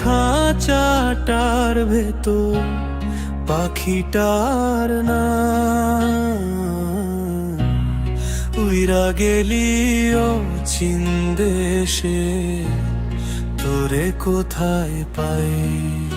খাঁচাটার ভেতর পাখিটার না উইরা গেলি ও চিন্দেশে তোরে কোথায় পাই?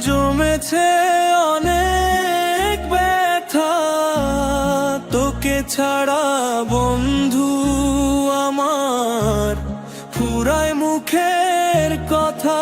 জমেছে অনেক ব্যথা। তোকে ছাড়া বন্ধু আমার। ফুরায় মুখের কথা।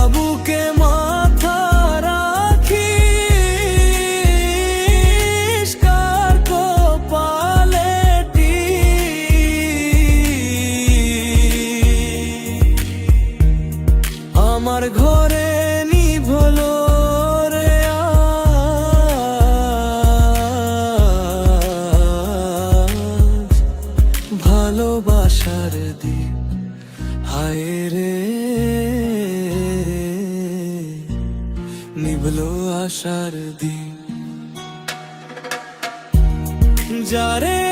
বাবুকে মাথা রাখি কার কপালে। আমার ঘরে আশার দিন। যারে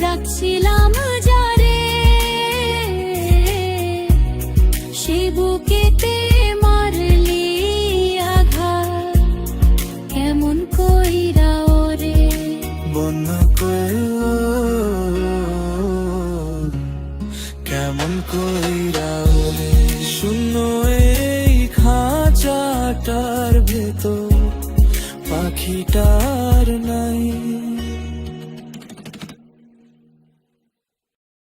রাখছিলাম যারে, সে বুকেতে মারলি আঘাত। কেমন কইরা ওরে? বন্ধ করে কেমন কইরা ওরে? শূন্য এই খাঁচাটার ভেতর পাখিটার নাই।